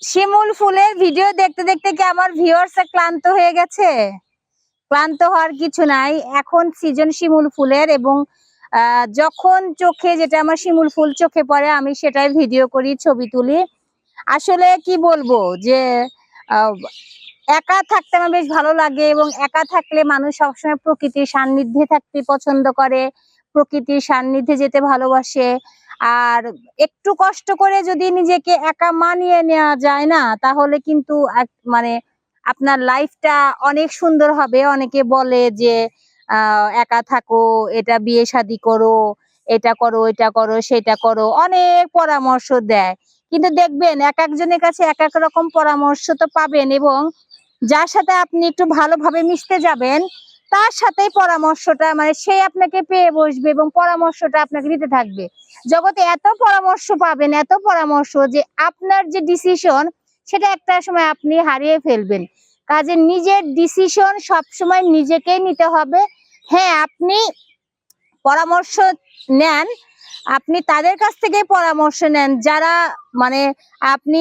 শিমুল ফুলের ভিডিও দেখতে দেখতে কি আমার ভিউয়ার্স ক্লান্ত হয়ে গেছে? ক্লান্ত হওয়ার কিছু নাই। এখন সিজন শিমুল ফুলের এবং যখন চোখে যেটা আমার শিমুল ফুল চোখে পড়ে, আমি সেটাই ভিডিও করি, ছবি তুলি। আসলে কি বলব যে একা থাকতে আমার বেশ ভালো লাগে এবং একা থাকলে মানুষ সবসময় প্রকৃতির সান্নিধ্যে থাকতে পছন্দ করে, প্রকৃতির সান্নিধ্যে যেতে ভালোবাসে। আর একটু কষ্ট করে যদি নিজেকে একা মানিয়ে নেওয়া যায় না, তাহলে কিন্তু মানে আপনার লাইফটা অনেক সুন্দর হবে। অনেকে বলে যে একা থাকো, এটা বিয়ে শাদী করো, এটা করো এটা করো, সেটা করো। অনেক পরামর্শ দেয়। কিন্তু দেখবেন, এক একজনের কাছে এক এক রকম পরামর্শ তো পাবেন এবং যার সাথে আপনি একটু ভালোভাবে মিশতে যাবেন তার সাথেই পরামর্শটা মানে সে আপনাকে পেয়ে বসবে এবং পরামর্শটা আপনাকে দিতে থাকবে। জগতে এত পরামর্শ পাবেন, এত পরামর্শ যে আপনার যে ডিসিশন সেটা একটা সময় আপনি হারিয়ে ফেলবেন। কাজে নিজের ডিসিশন সবসময় নিজেকেই নিতে হবে। হ্যাঁ আপনি পরামর্শ নেন, আপনি তাদের কাছ থেকে পরামর্শ নেন। যারা মানে আপনি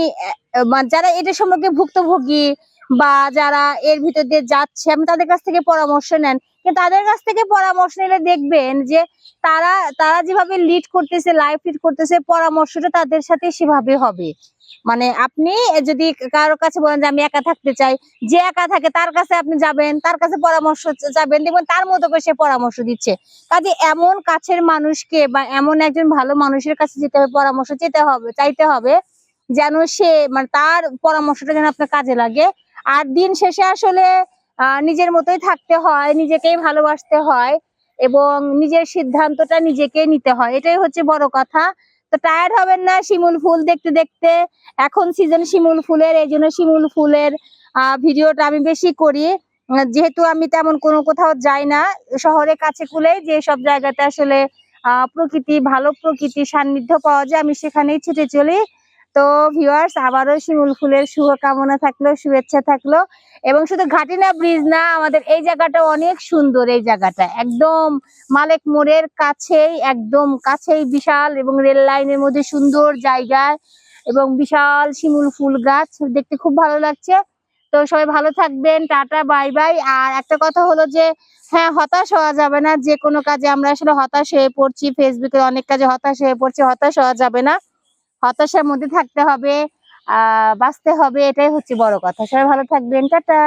মানে যারা এটা সম্পর্কে ভুক্তভোগী বা যারা এর ভিতর দিয়ে যাচ্ছে, আপনি তাদের কাছ থেকে পরামর্শ নেন। তাদের কাছ থেকে পরামর্শ নিলে দেখবেন যে তারা তারা যেভাবে লিড করতেছে লাইফ লিড করতেছে, পরামর্শটা তাদের সাথে সেভাবে হবে। মানে আপনি যদি কারোর কাছে বলেন যে আমি একা থাকতে চাই, যে একা থাকে তার কাছে আপনি যাবেন, তার কাছে পরামর্শ চাবেন দেখবেন তার মতো করে সে পরামর্শ দিচ্ছে। কাজে এমন কাছের মানুষকে বা এমন একজন ভালো মানুষের কাছে যেতে হবে, পরামর্শ যেতে হবে, চাইতে হবে, যেন সে মানে তার পরামর্শটা যেন আপনার কাজে লাগে। আর দিন শেষে আসলে নিজের মতোই থাকতে হয়, নিজেকেই ভালোবাসতে হয় এবং নিজের সিদ্ধান্তটা নিজেকেই নিতে হয়। এটাই হচ্ছে বড় কথা। তো টায়ার্ড হবেন না শিমুল ফুল দেখতে দেখতে। এখন সিজন শিমুল ফুলের, এই জন্য শিমুল ফুলের ভিডিওটা আমি বেশি করি। যেহেতু আমি তেমন কোনো কোথাও যাই না শহরের কাছে কুলেই যে সব জায়গাতে আসলে প্রকৃতি, ভালো প্রকৃতি সান্নিধ্য পাওয়া যায়, আমি সেখানেই ছুটে চলি। তো ভিউয়ার্স আবারও শিমুল ফুলের শুভকামনা থাকল, শুভেচ্ছা থাকল। এবং শুধু ঘাটি না, ব্রিজ না, আমাদের এই জায়গাটা অনেক সুন্দর, এই জায়গাটা। একদম মালেক মোড়ের কাছেই, একদম কাছেই বিশাল এবং রেল লাইনের মধ্যে সুন্দর জায়গায় এবং বিশাল শিমুল ফুল গাছ। দেখতে খুব ভালো লাগছে। তো সবাই ভালো থাকবেন, টাটা, বাই বাই। আর একটা কথা হলো যে হ্যাঁ হতাশ হওয়া যাবে না। যে কোনো কাজে আমরা আসলে হতাশ হয়ে পড়ছি ফেসবুকের অনেক কাজে হতাশ হয়ে পড়ছি, হতাশ হওয়া যাবে না। হতাশার মধ্যে থাকতে হবে, আহ, বাঁচতে হবে, এটাই হচ্ছে বড় কথা। সবাই ভালো থাকবেন, টাটা।